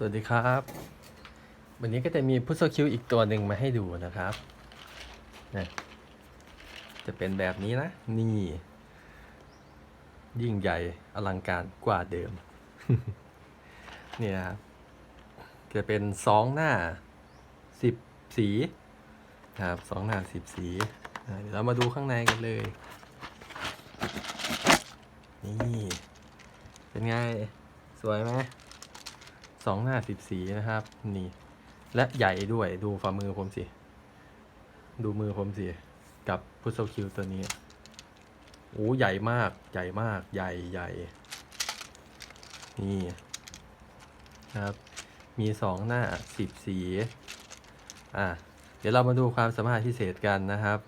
สวัสดีครับ วันนี้ก็จะมีพุทโซคิวอีกตัวหนึ่งมาให้ดูนะครับนะจะเป็นแบบนี้นะ นี่ ยิ่งใหญ่อลังการกว่าเดิม นี่นะครับ จะเป็นสองหน้าสิบสีครับสองหน้าสิบสีเดี๋ยวเรามาดูข้างในกันเลย นี่ เป็นไง สวยไหม สองหน้าสิบสีนะครับ นี่ และใหญ่ด้วยดูฝ่ามือผมสิ ดูมือผมสิ กับพุทโซคิวตัวนี้โอ้ใหญ่มากใหญ่มากใหญ่ใหญ่นี่นะครับ มีสองหน้าสิบสีอะเดี๋ยวเรามาดูความสามารถพิเศษกันนะครับ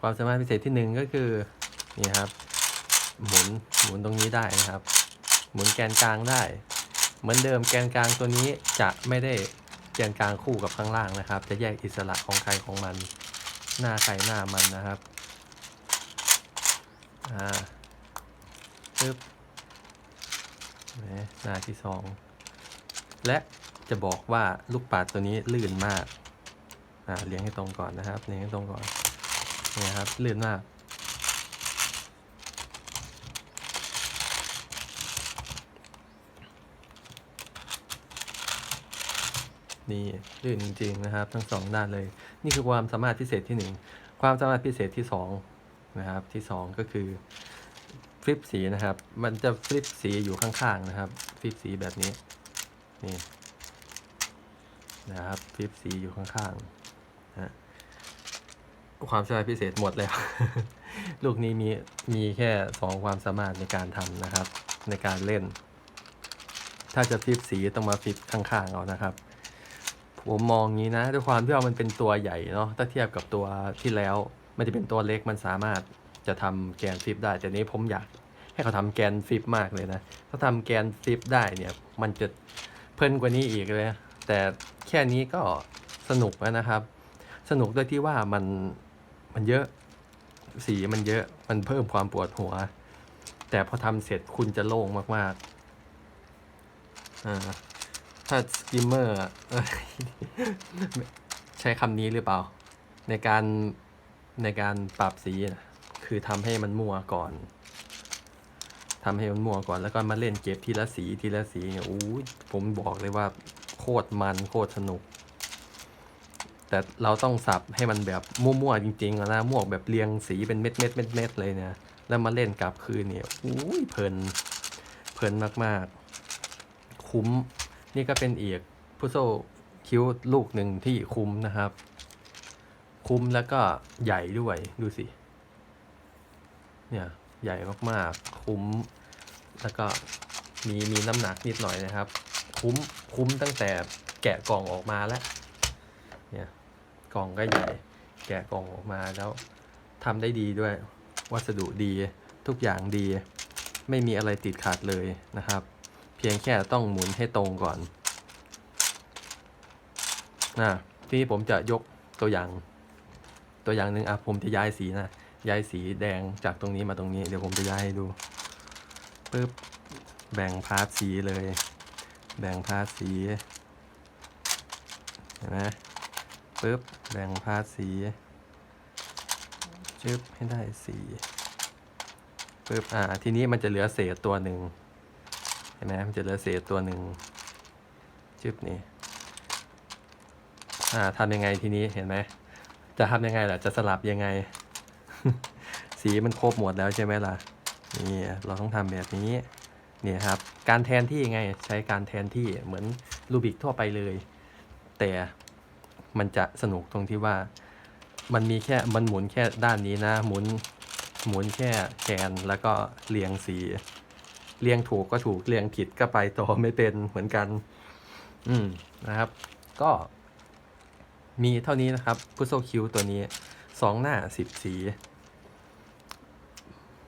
ความสามารถพิเศษที่หนึ่งก็คือนี่ครับ หมุนหมุนตรงนี้ได้นะครับ หมุนแกนกลางได้ เหมือนเดิมแกนกลางตัวนี้จะไม่ได้แกนกลางคู่กับข้างล่างนะครับ จะแยกอิสระของใครของมัน หน้าใครหน้ามันนะครับอ่าปึ๊บนะหน้าที่สองและจะบอกว่าลูกปัดตัวนี้ลื่นมากอ่าเลี้ยงให้ตรงก่อนนะครับเลี้ยงให้ตรงก่อนนี่ครับลื่นมาก นี่ลื่นจริงๆนะครับ ทั้งสองด้านเลย นี่คือความสามารถพิเศษที่หนึ่งความสามารถพิเศษที่สองนะครับที่สองก็คือฟลิปสีนะครับ มันจะฟลิปสีอยู่ข้างๆนะครับฟลิปสีแบบนี้นี่นะครับฟลิปสีอยู่ข้างๆนะความสามารถพิเศษหมดแล้ว ลูกนี้มีมีแค่สองความสามารถในการทำนะครับ ในการเล่น ถ้าจะฟลิปสีต้องมาฟลิปข้างๆเอานะครับ ผมมองงี้นะด้วยความที่ว่ามันเป็นตัวใหญ่เนาะถ้าเทียบกับตัวที่แล้ว มันจะเป็นตัวเล็กมันสามารถจะทำแกนฟิปได้ แต่นี้ผมอยากให้เขาทำแกนฟิปมากเลยนะ ถ้าทำแกนฟิปได้เนี่ย มันจะเพิ่นกว่านี้อีกเลย แต่แค่นี้ก็สนุกแล้วนะครับ สนุกด้วยที่ว่ามันมันเยอะสีมันเยอะมันเพิ่มความปวดหัว แต่พอทำเสร็จคุณจะโล่งมากๆอ่า ถ้าสกิมเมอร์ใช้คำนี้หรือเปล่า ในการในการปรับสีนะคือทำให้มันมั่วก่อนทำให้มันมั่วก่อนแล้วก็มาเล่นเก็บทีละสีทีละสีเนี่ยอู้ผมบอกเลยว่าโคตรมันโคตรสนุก แต่เราต้องสับให้มันแบบมั่วๆจริงๆนะมั่วแบบเรียงสีเป็นเม็ดเม็ดเม็ดเม็ดเลยเนี่ยแล้วมาเล่นกลับคืนเนี่ยอู้ยเพลินเพลินมากๆ คุ้ม นี่ก็เป็นอีกพุโซคิ้วลูกหนึ่งที่คุ้มนะครับ คุ้มแล้วก็ใหญ่ด้วยดูสิ เนี่ยใหญ่มากๆ คุ้ม แล้วก็มีมีน้ำหนักนิดหน่อยนะครับ คุ้มคุ้มตั้งแต่แกะกล่องออกมาแล้ว เนี่ยกล่องก็ใหญ่ แกะกล่องออกมาแล้วทำได้ดีด้วย วัสดุดีทุกอย่างดี ไม่มีอะไรติดขัดเลยนะครับ พียงแค่ต้องหมุนให้ตรงก่อนนะทีนี้ผมจะยกตัวอย่าง ตัวอย่างหนึ่งอะผมจะย้ายสีนะย้ายสีแดงจากตรงนี้มาตรงนี้เดี๋ยวผมจะย้ายให้ดูปึ๊บแบ่งพาร์ทสีเลย แบ่งพาร์ทสีเห็นไหมปึ๊บแบ่งพาร์ทสีชึบให้ได้สีปึ๊บอ่าทีนี้มันจะเหลือเศษตัวหนึ่ง เห็นไหมมันจะเหลือเศษตัวหนึ่งชึบนี่อ่าทำยังไงทีนี้เห็นไหมจะทำยังไงล่ะ จะสลับยังไง สีมันครบหมดแล้วใช่ไหมล่ะนี่เราต้องทำแบบนี้เนี่ยครับ การแทนที่ไงใช้การแทนที่เหมือนรูบิกทั่วไปเลย แต่มันจะสนุกตรงที่ว่ามันมีแค่มันหมุนแค่ด้านนี้นะ หมุนหมุนแค่แกนแล้วก็เรียงสี เรียงถูกก็ถูกเรียงผิดก็ไปต่อไม่เป็นเหมือนกัน อืมนะครับ ก็ มีเท่านี้นะครับพุโซคิวตัวนี้สองหน้าสิบสี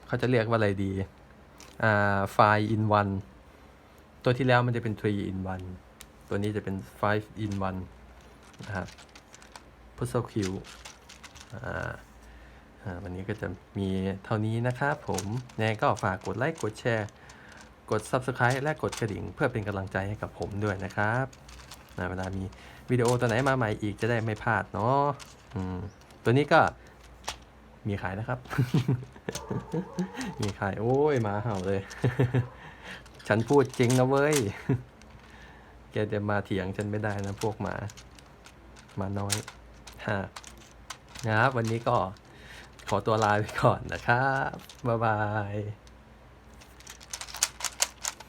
เขาจะเรียกว่าอะไรดีอ่าไฟอินวันตัวที่แล้วมันจะเป็น 3 in 1 ตัวนี้จะเป็น 5 in 1 นะครับพุโซคิวอ่าวันนี้ก็จะมีเท่านี้นะครับผมยังไงก็ฝากกดไลค์ กดแชร์ กด subscribe และกดกระดิ่งเพื่อเป็นกำลังใจให้กับผมด้วยนะครับนะเวลามีวิดีโอตัวไหนมาใหม่อีกจะได้ไม่พลาดเนาะอืมตัวนี้ก็มีขายนะครับ มีขาย โอ้ยหมาเห่าเลย ฉันพูดจริงนะเว้ย แกจะมาเถียงฉันไม่ได้นะพวกหมาหมาน้อยฮะนะครับ วันนี้ก็ขอตัวลาไปก่อนนะครับ บ๊ายบาย